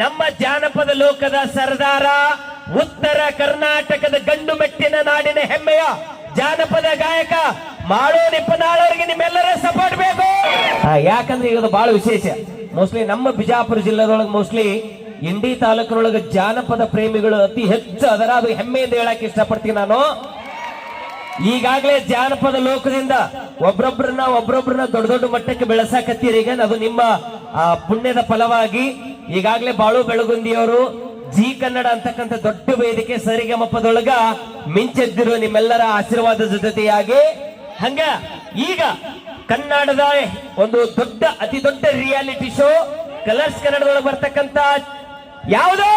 ನಮ್ಮ ಜಾನಪದ ಲೋಕದ ಸರ್ದಾರ, ಉತ್ತರ ಕರ್ನಾಟಕದ ಗಂಡು ಮೆಟ್ಟಿನ ನಾಡಿನ ಹೆಮ್ಮೆಯ ಜಾನಪದ ಗಾಯಕ ಮಾಡೋ ನಿಪ್ಪನಾಳವರಿಗೆ ನಿಮ್ಮೆಲ್ಲರ ಸಪೋರ್ಟ್ ಬೇಕು. ಯಾಕಂದ್ರೆ ಇದು ಬಹಳ ವಿಶೇಷ. ಮೋಸ್ಟ್ಲಿ ನಮ್ಮ ಬಿಜಾಪುರ ಜಿಲ್ಲೆದೊಳಗೆ ಮೋಸ್ಟ್ಲಿ ಇಂಡಿ ತಾಲೂಕಿನೊಳಗೆ ಜಾನಪದ ಪ್ರೇಮಿಗಳು ಅತಿ ಹೆಚ್ಚು ಅದರ ಅದು ಹೆಮ್ಮೆಯಿಂದ ಹೇಳಕ್ ಇಷ್ಟಪಡ್ತೀನಿ ನಾನು. ಈಗಾಗಲೇ ಜಾನಪದ ಲೋಕದಿಂದ ಒಬ್ರೊಬ್ರನ್ನ ಒಬ್ರೊಬ್ರನ್ನ ದೊಡ್ಡ ದೊಡ್ಡ ಮಟ್ಟಕ್ಕೆ ಬೆಳೆಸಾಕತ್ತೀರಿ. ಈಗ ಅದು ನಿಮ್ಮ ಪುಣ್ಯದ ಫಲವಾಗಿ ಈಗಾಗಲೇ ಬಾಳು ಬೆಳಗುಂದಿಯವರು ಜಿ ಕನ್ನಡ ಅಂತಕ್ಕಂಥ ದೊಡ್ಡ ವೇದಿಕೆ ಸರಿಗಮಪದೊಳಗ ಮಿಂಚೆದ್ದಿರೋ ನಿಮ್ಮೆಲ್ಲರ ಆಶೀರ್ವಾದದ ಜೊತೆಯಾಗಿ ಹಂಗ ಈಗ ಕನ್ನಡದ ಒಂದು ದೊಡ್ಡ ಅತಿ ದೊಡ್ಡ ರಿಯಾಲಿಟಿ ಶೋ ಕಲರ್ಸ್ ಕನ್ನಡದೊಳಗೆ ಬರ್ತಕ್ಕಂತ ಯಾವುದೋ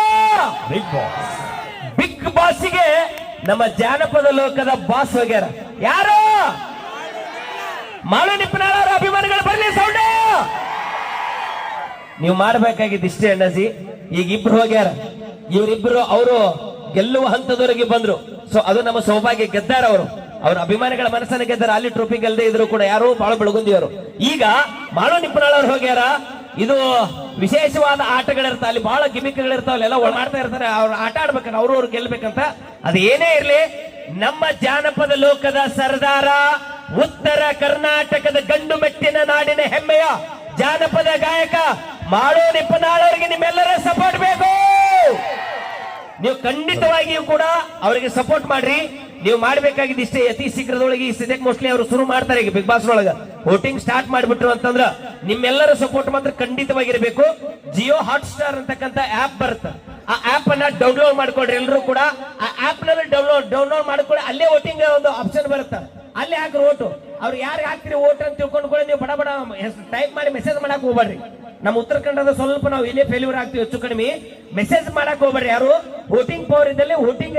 ಬಿಗ್ ಬಾಸ್ ಬಿಗ್ ಬಾಸ್ಗೆ ನಮ್ಮ ಜಾನಪದ ಲೋಕದ ಬಾಸ್ ಹೋಗ್ಯಾರ. ಯಾರು? ಮಾಳು ನಿಪ್ಪನಾಳವರ ಅಭಿಮಾನಿಗಳು ಬರ್ಲಿ ಸೌಂಡ್ ನೀವು ಮಾಡಬೇಕಾಗಿದ್ದು ಇಷ್ಟೇ ಅಣ್ಣಜಿ. ಈಗ ಇಬ್ರು ಹೋಗ್ಯಾರ. ಇವರಿಬ್ರು ಅವರು ಗೆಲ್ಲುವ ಹಂತದವರೆಗೆ ಬಂದ್ರು. ಸೊ ಅದು ನಮ್ಮ ಸೌಭಾಗ್ಯ ಗೆದ್ದಾರ ಅವರು. ಅವ್ರ ಅಭಿಮಾನಿಗಳ ಮನಸ್ಸನ್ನ ಗೆದ್ದಾರ. ಅಲ್ಲಿ ಟ್ರೋಫಿ ಗೆಲ್ಲದೆ ಇದ್ರು ಕೂಡ ಯಾರು ಬಾಳ ಬೆಳಗುಂದಿಯವರು. ಈಗ ಮಾಳು ನಿಪ್ಪನಾಳವ್ರು ಹೋಗ್ಯಾರ. ಇದು ವಿಶೇಷವಾದ ಆಟಗಳಿರ್ತಾವ. ಅಲ್ಲಿ ಬಹಳ ಗಿಮಿಕ್ಗಳಿರ್ತಾವ. ಅಲ್ಲೆಲ್ಲ ಮಾಡ್ತಾ ಇರ್ತಾರೆ. ಅವ್ರು ಆಟ ಆಡ್ಬೇಕಂತ ಅವ್ರು ಅವ್ರು ಗೆಲ್ಬೇಕಂತ. ಅದು ಏನೇ ಇರಲಿ, ನಮ್ಮ ಜಾನಪದ ಲೋಕದ ಸರ್ದಾರ, ಉತ್ತರ ಕರ್ನಾಟಕದ ಗಂಡು ಮೆಟ್ಟಿನ ನಾಡಿನ ಹೆಮ್ಮೆಯ ಜಾನಪದ ಗಾಯಕ ಮಾಡೋ ನಿಪ್ಪನಾಳವರಿಗೆ ನಿಮ್ಮೆಲ್ಲರ ಸಪೋರ್ಟ್ ಬೇಕು. ನೀವು ಖಂಡಿತವಾಗಿಯೂ ಕೂಡ ಅವರಿಗೆ ಸಪೋರ್ಟ್ ಮಾಡ್ರಿ. ನೀವು ಮಾಡ್ಬೇಕಾಗಿದ್ದು ಇಷ್ಟೇ ಅತಿ ಶೀಘ್ರದೊಳಗೆ ಈ ಸಿದ್ಧಕ್ ಮೋಸ್ಟ್ಲಿ ಅವರು ಶುರು ಮಾಡ್ತಾರೆ ಈಗ ಬಿಗ್ ಬಾಸ್ ಒಳಗ ವೋಟಿಂಗ್ ಸ್ಟಾರ್ಟ್ ಮಾಡಿಬಿಟ್ರು ಅಂತಂದ್ರ ನಿಮ್ಮೆಲ್ಲರ ಸಪೋರ್ಟ್ ಮಾತ್ರ ಖಂಡಿತವಾಗಿರ್ಬೇಕು. ಜಿಯೋ ಹಾಟ್ ಸ್ಟಾರ್ ಅಂತಕ್ಕಂಥ ಆಪ್ ಬರುತ್ತೆ. ಆ ಆಪ್ ಅನ್ನ ಡೌನ್ಲೋಡ್ ಮಾಡ್ಕೊಳ್ರಿ ಎಲ್ಲರೂ ಕೂಡ. ಆ ಆಪ್ನಲ್ಲಿ ಡೌನ್ಲೋಡ್ ಡೌನ್ಲೋಡ್ ಮಾಡ್ಕೊಳ್ಳಿ ಅಲ್ಲೇ ವೋಟಿಂಗ್ ಒಂದು ಆಪ್ಷನ್ ಬರುತ್ತೆ. ಅಲ್ಲಿ ಹಾಕ್ರಿ ಓಟು. ಅವ್ರು ಯಾರು ಹಾಕ್ತಿರಿ ಓಟ್ ಅಂತ ತಿಳ್ಕೊಂಡು ಕೂಡ ನೀವು ಬಡ ಬಡ ಟೈಪ್ ಮಾಡಿ ಮೆಸೇಜ್ ಮಾಡಕ್ ಹೋಗ್ಬೇಡ್ರಿ. ನಮ್ಮ ಉತ್ತರ ಕನ್ನಡದ ಸ್ವಲ್ಪ ನಾವು ಇಲ್ಲೇ ಫೇಲ್ಯೂರ್ ಆಗ್ತೀವಿ, ಹೆಚ್ಚು ಕಡಿಮೆ. ಮೆಸೇಜ್ ಮಾಡಕ್ ಹೋಗ್ಬೇಡ್ರಿ ಯಾರು? ವೋಟಿಂಗ್ ಪವರ್ ಇದ್ದಲ್ಲಿ ವೋಟಿಂಗ್